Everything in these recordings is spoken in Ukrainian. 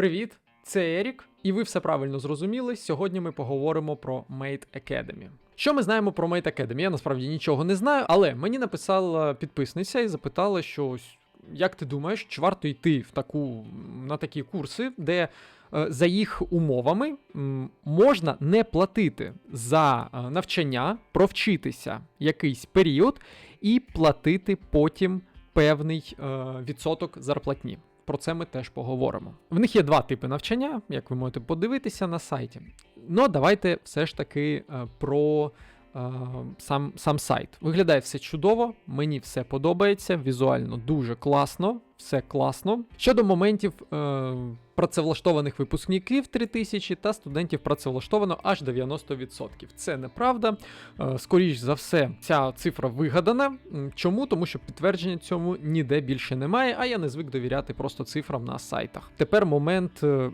Привіт, це Ерік, і ви все правильно зрозуміли. Сьогодні ми поговоримо про Mate Academy. Що ми знаємо про Mate Academy? Я насправді нічого не знаю, але мені написала підписниця і запитала, що як ти думаєш, чи варто йти в таку, на такі курси, де е, за їх умовами можна не платити за е, навчання, провчитися якийсь період і платити потім певний е, відсоток зарплатні. Про це ми теж поговоримо. В них є два типи навчання, як ви можете подивитися на сайті. Ну, давайте все ж таки е, про е, сам, сам сайт. Виглядає все чудово, мені все подобається, візуально дуже класно, все класно. Щодо моментів е, працевлаштованих випускників 3000 та студентів працевлаштовано аж 90%. Це неправда. Е, Скоріш за все, ця цифра вигадана. Чому? Тому що підтвердження цьому ніде більше немає, а я не звик довіряти просто цифрам на сайтах. Тепер момент е,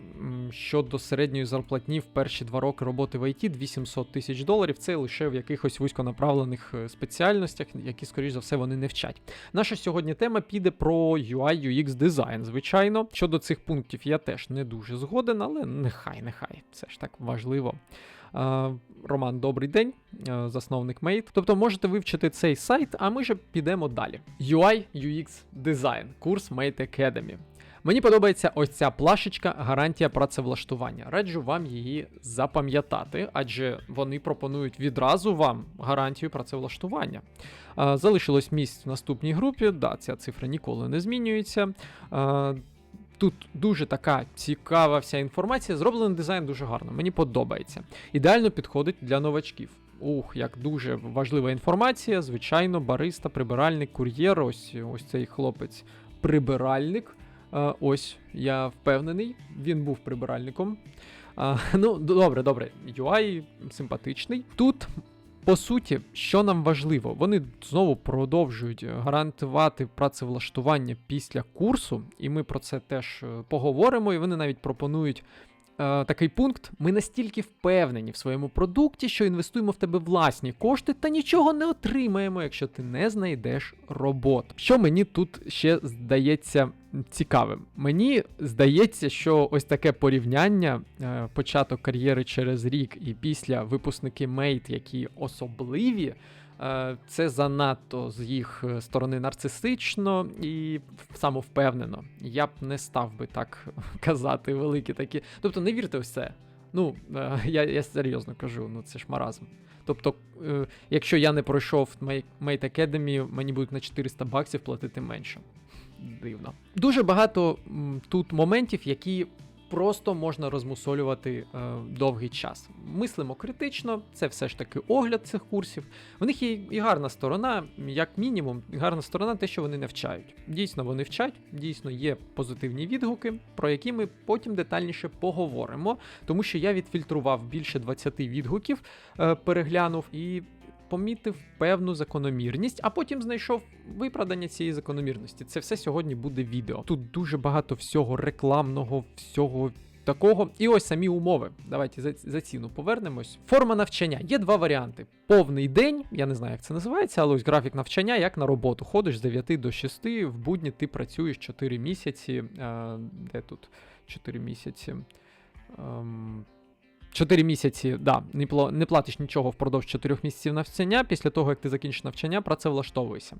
щодо середньої зарплатні в перші два роки роботи в IT 800 тисяч доларів. Це лише в якихось вузьконаправлених е, спеціальностях, які, скоріш за все, вони не вчать. Наша сьогодні тема піде про UI UX дизайн. Звичайно, щодо цих пунктів я теж не дуже згоден, але нехай, нехай, це ж так важливо. Роман, добрий день, засновник Mate. Тобто можете вивчити цей сайт, а ми же підемо далі. UI UX дизайн, курс Mate Academy. Мені подобається ось ця плашечка гарантія працевлаштування. Раджу вам її запам'ятати, адже вони пропонують відразу вам гарантію працевлаштування. Залишилось місць в наступній групі. Да, ця цифра ніколи не змінюється. Тут дуже така цікава вся інформація. Зроблений дизайн дуже гарно, мені подобається. Ідеально підходить для новачків. Ух, як дуже важлива інформація. Звичайно, бариста, прибиральник, кур'єр. Ось ось цей хлопець прибиральник. Ось я впевнений, він був прибиральником. Ну, добре, добре. UI симпатичний. Тут по суті, що нам важливо, вони знову продовжують гарантувати працевлаштування після курсу, і ми про це теж е, поговоримо. І вони навіть пропонують такий пункт: ми настільки впевнені в своєму продукті, що інвестуємо в тебе власні кошти та нічого не отримаємо, якщо ти не знайдеш роботу. Що мені тут ще здається цікавим? Мені здається, що ось таке порівняння, е, початок кар'єри через рік і після випускники Mate, які особливі. Е, Це занадто з їх е, сторони нарцисично і самовпевнено. Я б не став би так казати великі такі. Тобто не вірте в це. Ну, е, я, я серйозно кажу, ну це ж маразм. Тобто, якщо я не пройшов Mate Academy, мені будуть на 400 баксів платити менше. Дивно. Дуже багато тут моментів, які просто можна розмусолювати е, довгий час. Мислимо критично, це все ж таки огляд цих курсів. В них є і гарна сторона, як мінімум, гарна сторона те, що вони не вчають. Дійсно, вони вчать, дійсно є позитивні відгуки, про які ми потім детальніше поговоримо, тому що я відфільтрував більше 20 відгуків, е, переглянув і. Помітив певну закономірність, а потім знайшов виправдання цієї закономірності. Це все сьогодні буде відео. Тут дуже багато всього рекламного, всього такого. І ось самі умови. Давайте за, за ціну повернемось. Форма навчання. Є два варіанти: повний день, я не знаю, як це називається, але ось графік навчання, як на роботу. Ходиш з 9 до 6, в будні ти працюєш 4 місяці. А, де тут 4 місяці? Ем, 4 місяці, да, не, пла- не платиш нічого впродовж 4 місяців навчання. Після того, як ти закінчиш навчання, працевлаштовуєшся.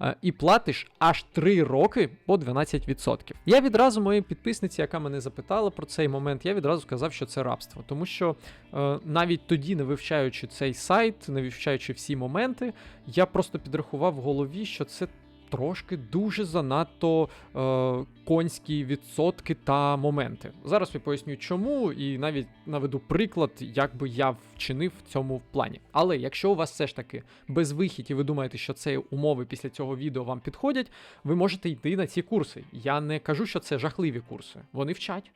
Е, і платиш аж 3 роки по 12%. Я відразу моїй підписниці, яка мене запитала про цей момент, я відразу сказав, що це рабство. Тому що е, навіть тоді, не вивчаючи цей сайт, не вивчаючи всі моменти, я просто підрахував в голові, що це. Трошки дуже занадто е, конські відсотки та моменти. Зараз я поясню, чому, і навіть наведу приклад, як би я вчинив в цьому плані. Але якщо у вас все ж таки безвихідь, і ви думаєте, що це умови після цього відео вам підходять, ви можете йти на ці курси. Я не кажу, що це жахливі курси. Вони вчать.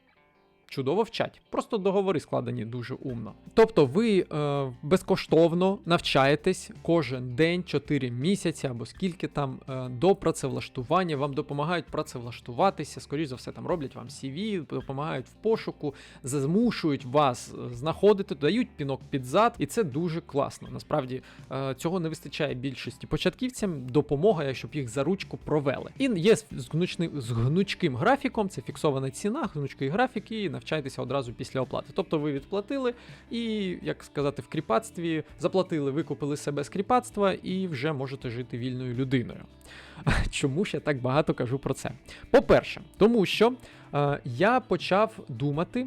Чудово вчать. Просто договори складені дуже умно. Тобто ви е, безкоштовно навчаєтесь кожен день, 4 місяці або скільки там е, до працевлаштування. Вам допомагають працевлаштуватися, скоріш за все, там роблять вам CV, допомагають в пошуку, змушують вас е, знаходити, дають пінок під зад, і це дуже класно. Насправді е, цього не вистачає більшості початківцям. Допомога, щоб їх за ручку провели. І є з гнучним, з гнучким графіком, це фіксована ціна, гнучкий графік, і навчайтеся одразу після оплати. Тобто ви відплатили і, як сказати, в кріпацтві заплатили, викупили себе з кріпацтва і вже можете жити вільною людиною. Чому ж я так багато кажу про це? По-перше, тому що е, я почав думати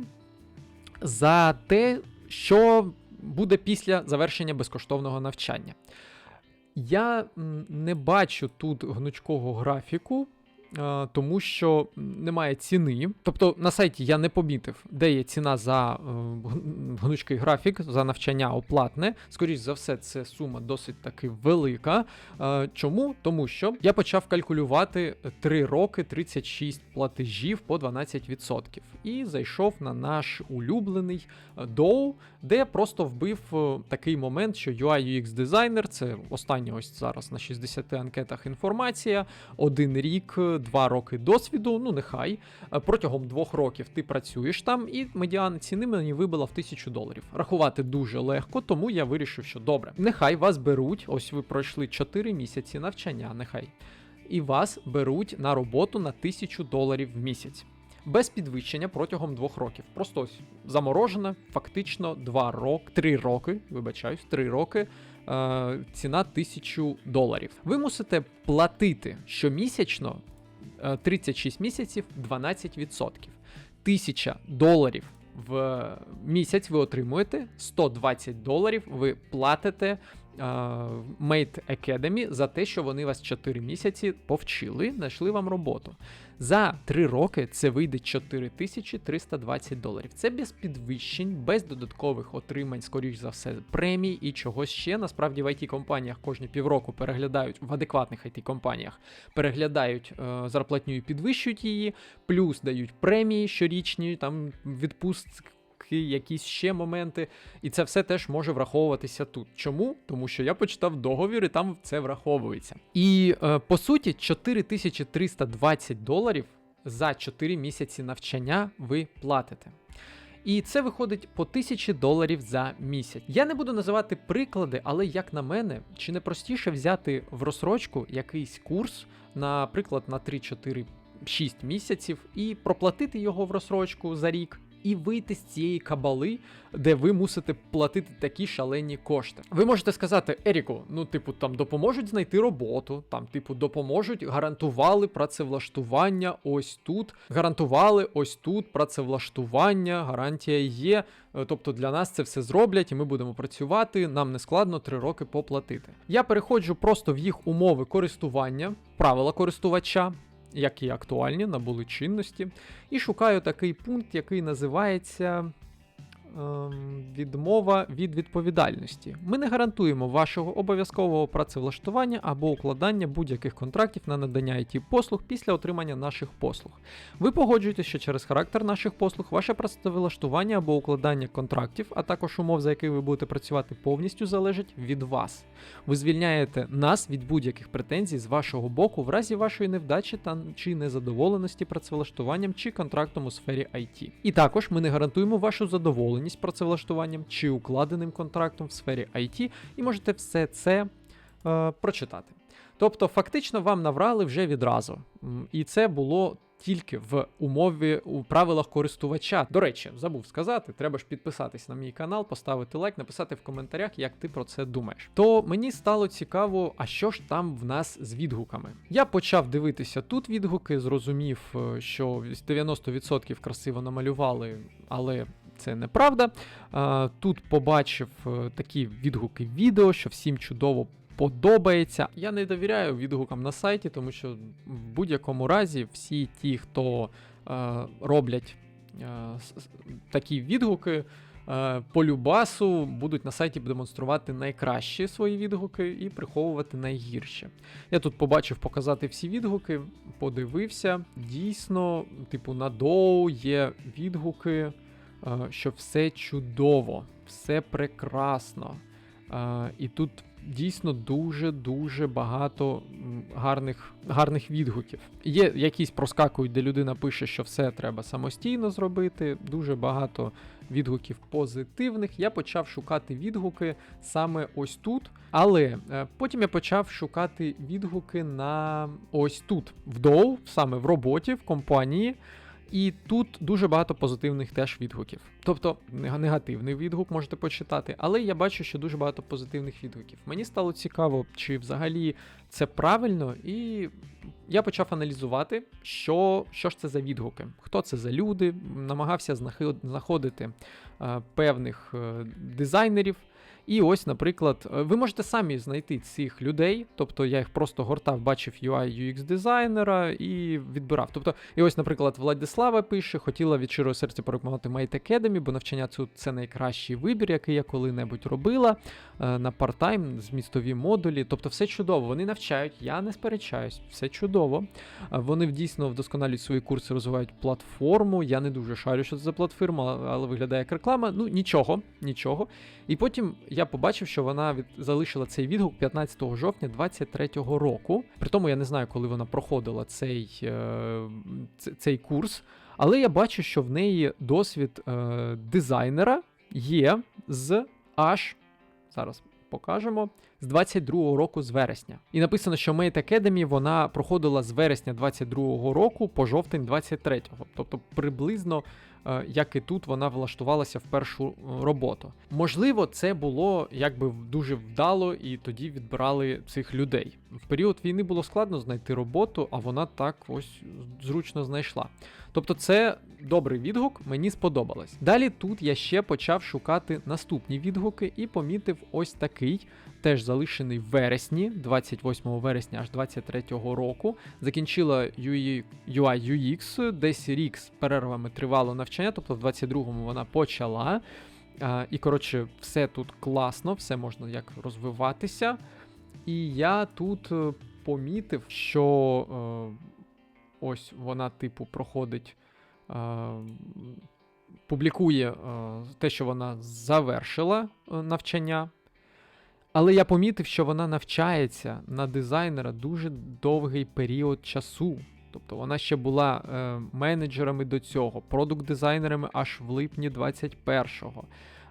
за те, що буде після завершення безкоштовного навчання. Я не бачу тут гнучкого графіку, тому що немає ціни. Тобто на сайті я не помітив, де є ціна за е, гнучкий графік, за навчання оплатне. Скоріш за все, це сума досить таки велика. Е, Чому? Тому що я почав калькулювати 3 роки 36 платежів по 12%. І зайшов на наш улюблений е, Dow, де просто вбив е, такий момент, що UI UX дизайнер це остання ось зараз на 60 анкетах інформація, один рік, е, два роки досвіду. Ну нехай Е, протягом двох років ти працюєш там, і медіана ціни мені вибила в тисячу доларів. Рахувати дуже легко, тому я вирішив, що добре, нехай вас беруть. Ось ви пройшли 4 місяці навчання, нехай. І вас беруть на роботу на тисячу доларів в місяць. Без підвищення протягом двох років. Просто ось заморожена, фактично 2 роки, 3 роки, вибачаюсь, 3 роки. Е, ціна 1000 доларів. Ви мусите платити щомісячно 36 місяців 12%. 1000 доларів в місяць ви отримуєте, 120 доларів ви платите Mate Academy за те, що вони вас 4 місяці повчили, знайшли вам роботу. За 3 роки це вийде 4320 доларів. Це без підвищень, без додаткових отримань, скоріш за все, премій і чогось ще. Насправді в it компаніях кожні півроку переглядають в адекватних it компаніях переглядають е, зарплатню і підвищують її, плюс дають премії щорічні, там відпустки. Якісь ще моменти, і це все теж може враховуватися тут. Чому? Тому що я почитав договір, і там це враховується. І е, по суті, 4320 доларів за 4 місяці навчання ви платите. І це виходить по 1000 доларів за місяць. Я не буду називати приклади, але як на мене, чи не простіше взяти в розсрочку якийсь курс, наприклад, на 3-4 6 місяців, і проплатити його в розсрочку за рік. І вийти з цієї кабали, де ви мусите платити такі шалені кошти. Ви можете сказати, Еріку, ну, типу, там допоможуть знайти роботу, там, типу, допоможуть, гарантували працевлаштування ось тут, гарантували ось тут працевлаштування, гарантія є. Е, Тобто для нас це все зроблять, і ми будемо працювати. Нам не складно 3 роки поплатити. Я переходжу просто в їх умови користування, правила користувача які актуальні, набули чинності, і шукаю такий пункт, який називається відмова від відповідальності. Ми не гарантуємо вашого обов'язкового працевлаштування або укладання будь-яких контрактів на надання it послуг після отримання наших послуг. Ви погоджуєтеся, що через характер наших послуг ваше працевлаштування або укладання контрактів, а також умов, за яких ви будете працювати, повністю залежить від вас. Ви звільняєте нас від будь-яких претензій з вашого боку в разі вашої невдачі та чи незадоволеності працевлаштуванням чи контрактом у сфері IT. І також ми не гарантуємо вашу задоволеність працевлаштуванням чи укладеним контрактом в сфері IT, і можете все це е, прочитати. Тобто, фактично вам наврали вже відразу. І це було тільки в умові у правилах користувача. До речі, забув сказати, треба ж підписатись на мій канал, поставити лайк, написати в коментарях, як ти про це думаєш. То мені стало цікаво, а що ж там в нас з відгуками. Я почав дивитися тут відгуки, зрозумів, е, що 90% красиво намалювали, але. Це неправда. Тут побачив е, такі відгуки відео, що всім чудово подобається. Я не довіряю відгукам на сайті, тому що в будь-якому разі всі ті, хто е, роблять е, такі відгуки, по любасу будуть на сайті демонструвати найкращі свої відгуки і приховувати найгірші. Я тут побачив показати всі відгуки, подивився. Дійсно, типу, на доу є відгуки, що все чудово, все прекрасно. Е, І тут дійсно дуже-дуже багато гарних, гарних відгуків. Є якісь проскакують, де людина пише, що все треба самостійно зробити. Дуже багато відгуків позитивних. Я почав шукати відгуки саме ось тут. Але е, потім я почав шукати відгуки на ось тут, в доу, саме в роботі, в компанії. І тут дуже багато позитивних теж відгуків. Тобто негативний відгук можете почитати, але я бачу, що дуже багато позитивних відгуків. Мені стало цікаво, чи взагалі це правильно, і я почав аналізувати, що, що ж це за відгуки, хто це за люди, намагався знаходити е, певних е, дизайнерів. І ось, наприклад, е, ви можете самі знайти цих людей, тобто я їх просто гортав, бачив UI UX дизайнера і відбирав. Тобто, і ось, наприклад, Владислава пише, хотіла від щирого серця порекомендувати Mate Academy, бо навчання це найкращий вибір, який я коли-небудь робила е, на парт-тайм, змістові модулі. Тобто, все чудово. Вони навчають, я не сперечаюсь, все чудово. Е, Вони дійсно вдосконалюють свої курси, розвивають платформу. Я не дуже шарю, що це за платформа, але виглядає як реклама. Ну нічого, нічого. І потім я побачив, що вона від... залишила цей відгук 15 жовтня 2023 року. При тому я не знаю, коли вона проходила цей, е... цей курс. Але я бачу, що в неї досвід е... дизайнера є з аж зараз покажемо. З 22-го року з вересня. І написано, що Mate Academy вона проходила з вересня 22-го року по жовтень 23-го. Тобто приблизно як і тут вона влаштувалася в першу е, роботу. Можливо, це було якби дуже вдало, і тоді відбирали цих людей. В період війни було складно знайти роботу, а вона так ось зручно знайшла. Тобто, це добрий відгук, мені сподобалось. Далі тут я ще почав шукати наступні відгуки і помітив ось такий, теж залишений в вересні, 28 вересня аж 23-го року. Закінчила UI UI UX, десь рік з перервами тривало навчання, тобто в 22-му вона почала. І коротше, все тут класно, все можна як розвиватися. І я тут е, помітив, що е, ось вона, типу, проходить, е, публікує те, що вона завершила навчання. Але я помітив, що вона навчається на дизайнера дуже довгий період часу. Тобто вона ще була е, менеджерами до цього, продукт-дизайнерами аж в липні 21-го.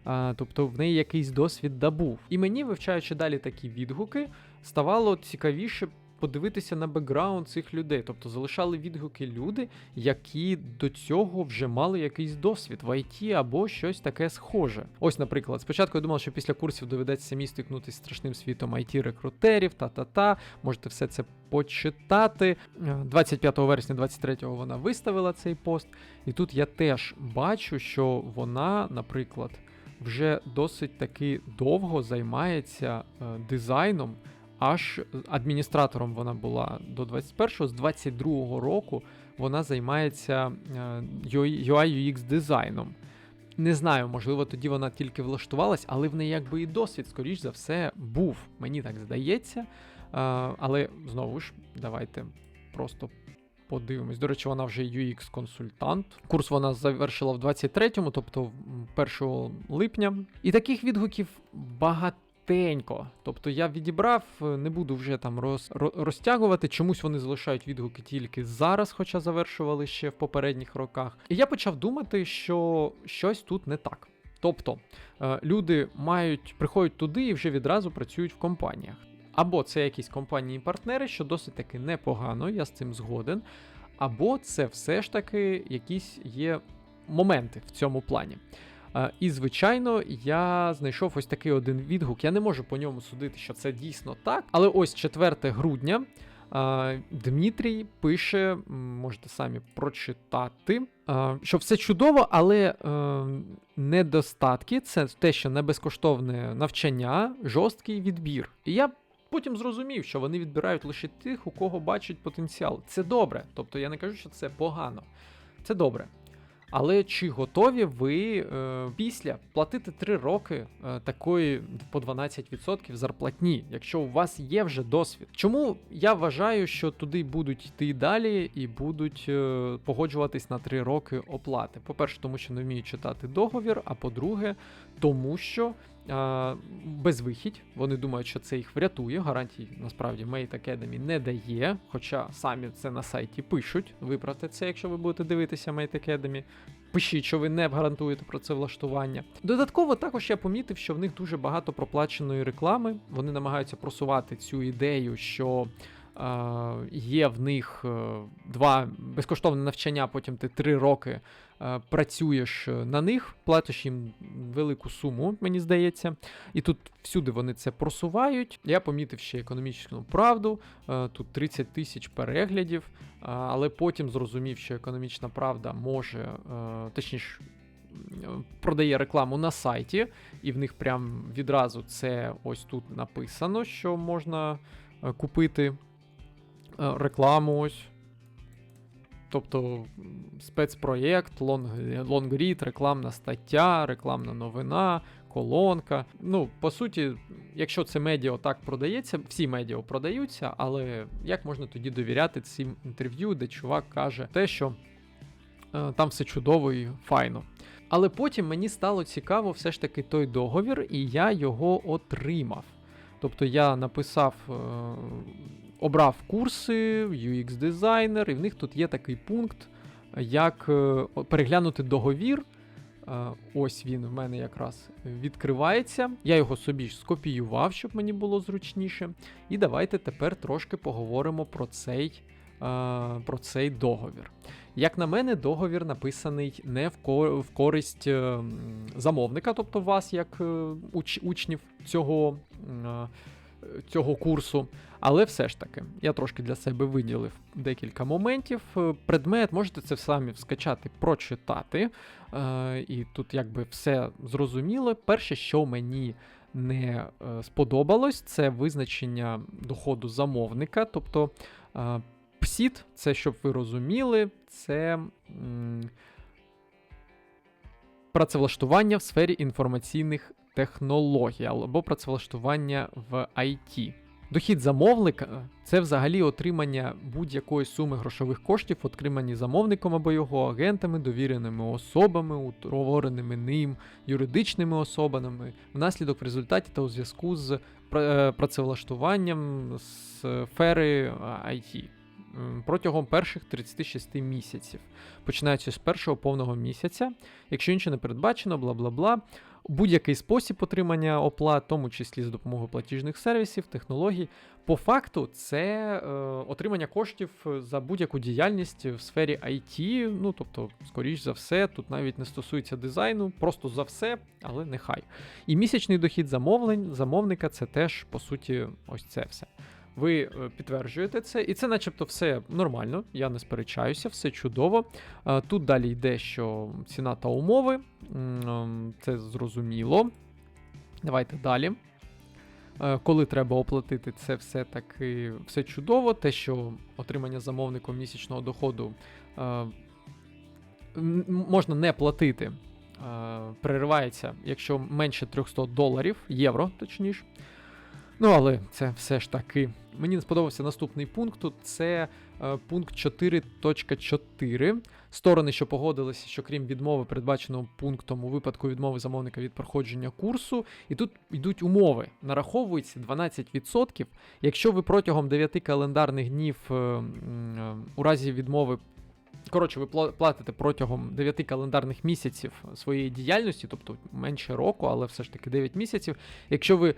Е, тобто в неї якийсь досвід добув. І мені, вивчаючи далі такі відгуки, ставало цікавіше подивитися на бекграунд цих людей. Тобто залишали відгуки люди, які до цього вже мали якийсь досвід в IT або щось таке схоже. Ось, наприклад, спочатку я думав, що після курсів доведеться самі стикнутися з страшним світом it рекрутерів та-та-та. Можете все це почитати. Е, 25 вересня 23-го вона виставила цей пост. І тут я теж бачу, що вона, наприклад, вже досить таки довго займається е, дизайном. Аж адміністратором вона була до 21-го, з 22-го року вона займається е, UI UX дизайном. Не знаю, можливо, тоді вона тільки влаштувалась, але в неї якби і досвід, скоріш за все, був. Мені так здається. Е, Але знову ж, давайте просто подивимось. До речі, вона вже UX-консультант. Курс вона завершила в 23-му, тобто 1 липня. І таких відгуків багатенько. Тобто я відібрав, е, не буду вже там роз, розтягувати. Чомусь вони залишають відгуки тільки зараз, хоча завершували ще в попередніх роках. І я почав думати, що щось тут не так. Тобто е, люди мають приходять туди і вже відразу працюють в компаніях. Або це якісь компанії-партнери, що досить таки непогано, я з цим згоден. Або це все ж таки якісь є моменти в цьому плані. І, звичайно, я знайшов ось такий один відгук. Я не можу по ньому судити, що це дійсно так. Але ось 4 грудня Дмитрій пише, можете самі прочитати, що все чудово, але е, недостатки це те, що не безкоштовне навчання, жорсткий відбір. І я потім зрозумів, що вони відбирають лише тих, у кого бачать потенціал. Це добре. Тобто я не кажу, що це погано. Це добре. Але чи готові ви е, після платити 3 роки е, такої по 12% зарплатні, якщо у вас є вже досвід? Чому я вважаю, що туди будуть йти далі і будуть е, погоджуватись на 3 роки оплати? По-перше, тому що не вміють читати договір, а по-друге, тому що а, безвихідь. Вони думають, що це їх врятує. Гарантій насправді Mate Academy не дає, хоча самі це на сайті пишуть. Виправте це, якщо ви будете дивитися Mate Academy. Пишіть, що ви не гарантуєте про це влаштування. Додатково також я помітив, що в них дуже багато проплаченої реклами. Вони намагаються просувати цю ідею, що є в них е, два безкоштовне навчання, потім ти три роки працюєш на них, платиш їм велику суму, мені здається. І тут всюди вони це просувають. Я помітив ще економічну правду. Е, тут 30 тисяч переглядів, але потім зрозумів, що економічна правда може, точніше. Продає рекламу на сайті, і в них прям відразу це ось тут написано, що можна купити Е, рекламу ось. Тобто спецпроєкт, лонгрід, рекламна стаття, рекламна новина, колонка. Ну, по суті, якщо це медіа так продається, всі медіа продаються, але як можна тоді довіряти цим інтерв'ю, де чувак каже те, що е, там все чудово і файно. Але потім мені стало цікаво все ж таки той договір, і я його отримав. Тобто я написав. Е, обрав курси, UX дизайнер, і в них тут є такий пункт, як е, переглянути договір. Е, ось він в мене якраз відкривається. Я його собі скопіював, щоб мені було зручніше. І давайте тепер трошки поговоримо про цей е, про цей договір. Як на мене, договір написаний не в користь замовника, тобто вас, як учнів цього цього курсу. Але все ж таки, я трошки для себе виділив декілька моментів. Е, предмет можете це самі скачати, прочитати. Е, І тут якби все зрозуміло. Перше, що мені не е, сподобалось, це визначення доходу замовника. Тобто ПСІТ, це щоб ви розуміли, це. М Працевлаштування в сфері інформаційних технологій або працевлаштування в IT. Дохід замовника це взагалі отримання будь-якої суми грошових коштів, отримані замовником або його агентами, довіреними особами, утвореними ним юридичними особами, внаслідок в результаті та у зв'язку з е, працевлаштуванням сфери IT. Протягом перших 36 місяців, починаючи з першого повного місяця, якщо інше не передбачено, бла бла бла, будь-який спосіб отримання оплат, в тому числі за допомогою платіжних сервісів, технологій. По факту, це е, отримання коштів за будь-яку діяльність в сфері IT. Ну тобто, скоріш за все, тут навіть не стосується дизайну, просто за все, але нехай. І місячний дохід замовлень, замовника це теж по суті ось це все. Ви е, підтверджуєте це, і це, начебто, все нормально, я не сперечаюся, все чудово. Е, тут далі йде, що ціна та умови, ем, це зрозуміло. Давайте далі. Е, коли треба оплатити це все таки все чудово, те, що отримання замовником місячного доходу можна не платити, переривається, якщо менше 300 доларів, євро, точніше. Ну, але це все ж таки. Мені не сподобався наступний пункт. Тут це е, пункт 4.4. Сторони, що погодилися, що крім відмови, передбаченого пунктом у випадку відмови замовника від проходження курсу, і тут йдуть умови. Нараховується 12%. Якщо ви протягом 9 календарних днів е, е, у разі відмови. Коротше, ви платите протягом 9 календарних місяців своєї діяльності, тобто менше року, але все ж таки 9 місяців. Якщо ви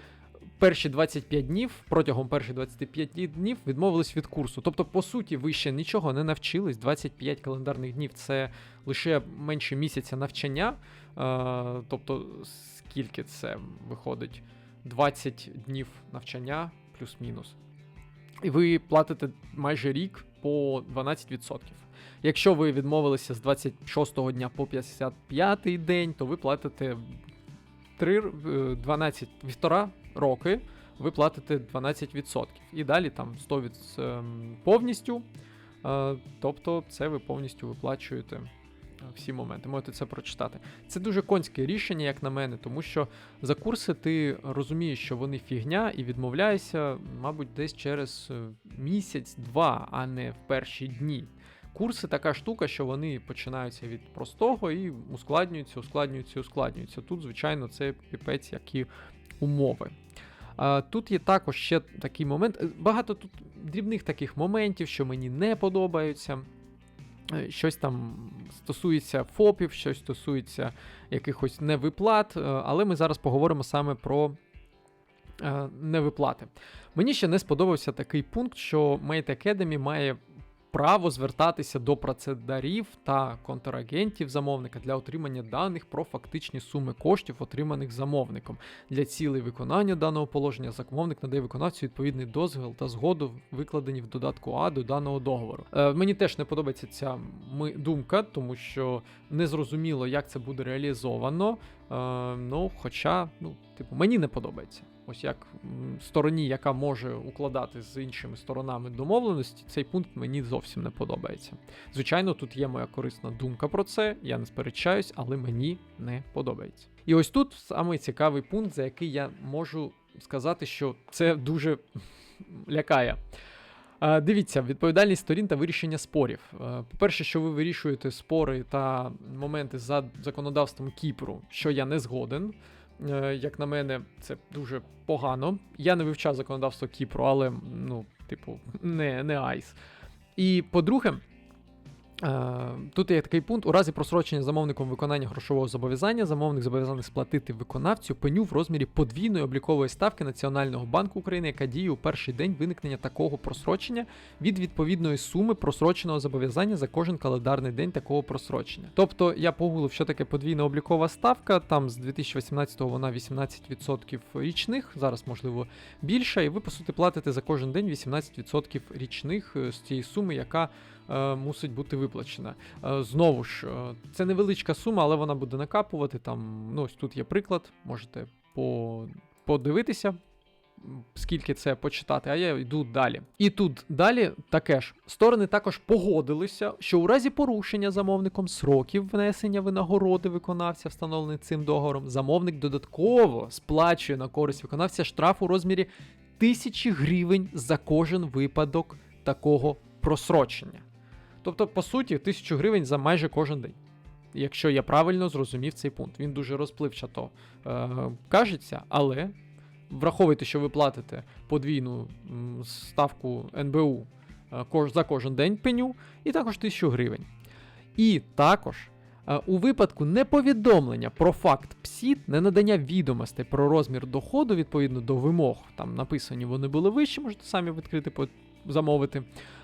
перші 25 днів, протягом перших 25 днів відмовились від курсу. Тобто, по суті, ви ще нічого не навчились. 25 календарних днів це лише менше місяця навчання. Е, тобто, скільки це виходить? 20 днів навчання плюс-мінус. І ви платите майже рік по 12%. Якщо ви відмовилися з 26 го дня по 55 й день, то ви платите 3, 12, півтора роки ви платите 12%. І далі там 100% ем, повністю. Е, тобто це ви повністю виплачуєте всі моменти. Можете це прочитати. Це дуже конське рішення, як на мене, тому що за курси ти розумієш, що вони фігня, і відмовляєшся, мабуть, десь через е, місяць-два, а не в перші дні. Курси така штука, що вони починаються від простого і ускладнюються, ускладнюються, ускладнюються. Тут, звичайно, це піпець, які умови. Тут є також ще такий момент. е, Багато тут дрібних таких моментів, що мені не подобаються. Е, Щось там стосується ФОПів, щось стосується якихось невиплат, е, але ми зараз поговоримо саме про невиплати. Мені ще не сподобався такий пункт, що Mate Academy має право звертатися до процедарів та контрагентів замовника для отримання даних про фактичні суми коштів, отриманих замовником. Для цілей виконання даного положення замовник надає виконавцю відповідний дозвіл та згоду, викладені в додатку А до даного договору. Е, мені теж не подобається ця думка, тому що не зрозуміло, як це буде реалізовано. Е, ну, хоча, ну, типу, мені не подобається. Ось як стороні, яка може укладати з іншими сторонами домовленості, цей пункт мені зовсім не подобається. Звичайно, тут є моя корисна думка про це, я не сперечаюсь, але мені не подобається. І ось тут самий цікавий пункт, за який я можу сказати, що це дуже лякає. Дивіться, відповідальність сторін та вирішення спорів. По-перше, що ви вирішуєте спори та моменти за законодавством Кіпру, що я не згоден. Е, Як на мене, це дуже погано. Я не вивчав законодавство Кіпру, але, ну, типу, не, не айс. І по-друге, Тут є такий пункт: у разі просрочення замовником виконання грошового зобов'язання, замовник зобов'язаний сплатити виконавцю пеню в розмірі подвійної облікової ставки Національного банку України, яка діє у перший день виникнення такого просрочення від відповідної суми просроченого зобов'язання за кожен календарний день такого просрочення. Тобто я погуглив, що таке подвійна облікова ставка. Там з 2018-го вона 18% річних, зараз можливо більше, і ви по суті платите за кожен день 18% річних е, з цієї суми, яка е, мусить бути виплачена. Е, знову ж, е, це невеличка сума, але вона буде накапувати. Там, ну, ось тут є приклад, можете по, подивитися. Скільки це почитати, а я йду далі. І тут далі таке ж сторони також погодилися, що у разі порушення замовником сроків внесення винагороди виконавця, встановлений цим договором, замовник додатково сплачує на користь виконавця штраф у розмірі тисячі гривень за кожен випадок такого просрочення. Тобто, по суті, тисячу гривень за майже кожен день. Якщо я правильно зрозумів цей пункт. Він дуже розпливчато е, кажеться, але враховуйте, що ви платите подвійну ставку НБУ е, за кожен день пеню, і також тисячу гривень. І також. е, У випадку неповідомлення про факт ПСІД, ненадання відомостей про розмір доходу відповідно до вимог, там написані вони були вищі, можете самі відкрити замовити.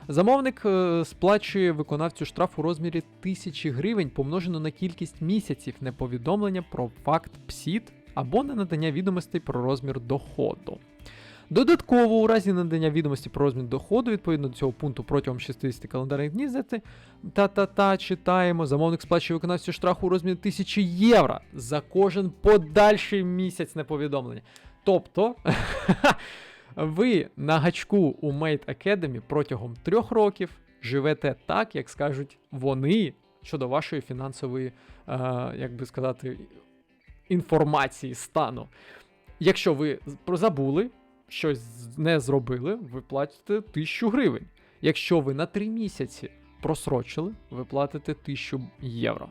Замовник е, сплачує виконавцю штраф у розмірі 1000 гривень помножено на кількість місяців неповідомлення про факт ПСІД або ненадання відомостей про розмір доходу. Додатково, у разі надання відомості про розмір доходу, відповідно до цього пункту протягом 60 календарних днів, та-та-та, читаємо, замовник сплачує виконавцю штрафу у розмірі 1000 євро за кожен подальший місяць неповідомлення. Тобто, ви на гачку у Mate Academy протягом трьох років живете так, як скажуть вони щодо вашої фінансової, е, як би сказати, інформації стану. Якщо ви забули, щось не зробили, ви платите 1000 гривень. Якщо ви на 3 місяці просрочили, ви платите 1000 євро.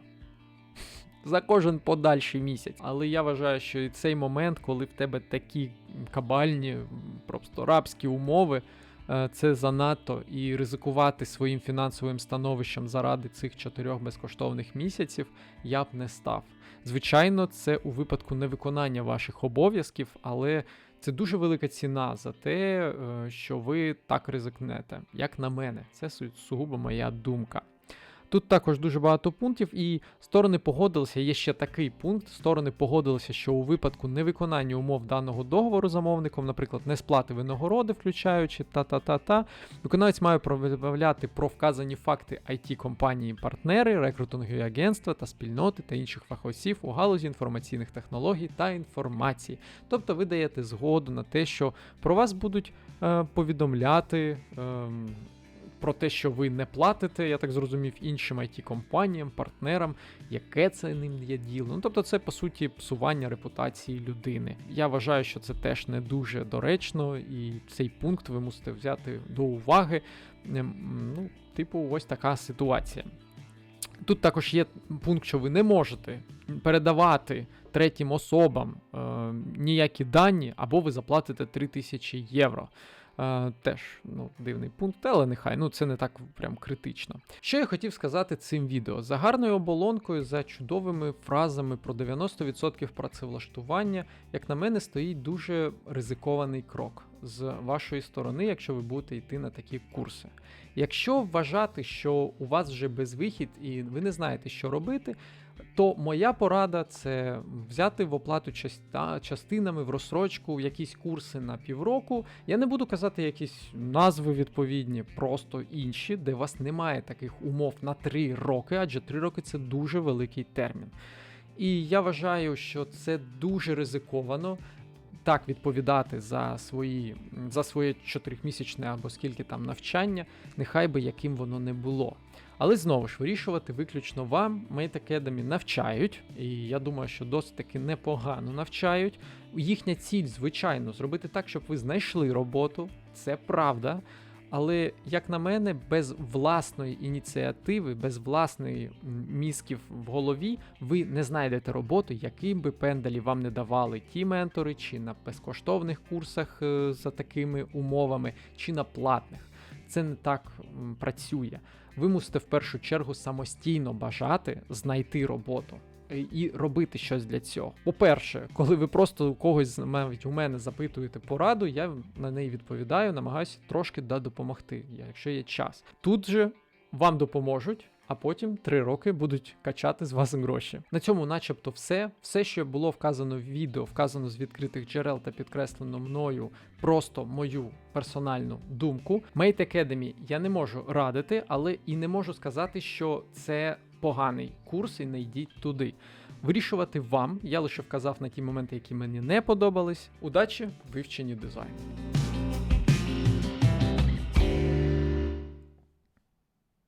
За кожен подальший місяць. Але я вважаю, що і цей момент, коли в тебе такі кабальні, просто рабські умови, е, це занадто і ризикувати своїм фінансовим становищем заради цих чотирьох безкоштовних місяців я б не став. Звичайно, це у випадку невиконання ваших обов'язків, але це дуже велика ціна за те, е, що ви так ризикнете. Як на мене, це су- сугубо моя думка. Тут також дуже багато пунктів, і сторони погодилися. Є ще такий пункт: сторони погодилися, що у випадку невиконання умов даного договору замовником, наприклад, несплати винагороди, включаючи та-та-та-та, виконавець має повідомляти про вказані факти it компанії партнери, рекрутингові агентства та спільноти та інших фахівців у галузі інформаційних технологій та інформації. Тобто ви даєте згоду на те, що про вас будуть е, повідомляти. ем, про те, що ви не платите, я так зрозумів, іншим it компаніям партнерам, яке це ним є діло. Ну тобто, це по суті псування репутації людини. Я вважаю, що це теж не дуже доречно, і цей пункт ви мусите взяти до уваги. Ем, Ну, типу, ось така ситуація. Тут також є пункт, що ви не можете передавати третім особам е, ніякі дані, або ви заплатите 3000 євро. Теж ну, дивний пункт, але нехай ну це не так прям критично. Що я хотів сказати цим відео? За гарною оболонкою, за чудовими фразами про 90% працевлаштування, як на мене, стоїть дуже ризикований крок з вашої сторони, якщо ви будете йти на такі курси. Якщо вважати, що у вас вже безвихід і ви не знаєте, що робити, то моя порада це взяти в оплату частинами в розсрочку якісь курси на півроку. Я не буду казати якісь назви відповідні, просто інші, де вас немає таких умов на 3 роки, адже 3 роки це дуже великий термін. І я вважаю, що це дуже ризиковано. Так відповідати за свої за своє чотирьохмісячне або скільки там навчання, нехай би яким воно не було. Але знову ж вирішувати виключно вам. Mate Academy навчають, і я думаю, що досить таки непогано навчають. Їхня ціль, звичайно, зробити так, щоб ви знайшли роботу, це правда. Але, як на мене, без власної ініціативи, без власної мізків в голові, ви не знайдете роботу, яким би пендалі вам не давали ті ментори, чи на безкоштовних курсах е, за такими умовами, чи на платних. Це не так працює. Ви мусите в першу чергу самостійно бажати знайти роботу. Е, І робити щось для цього. По-перше, коли ви просто у когось навіть у мене запитуєте пораду, я на неї відповідаю, намагаюся трошки да, допомогти, якщо є час. Тут же вам допоможуть, а потім три роки будуть качати з вас гроші. На цьому, начебто, все. Все, що було вказано в відео, вказано з відкритих джерел та підкреслено мною просто мою персональну думку. Mate Academy я не можу радити, але і не можу сказати, що це поганий курс і не йдіть туди. Вирішувати вам. Я лише вказав на ті моменти, які мені не подобались. Удачі вивченні дизайну.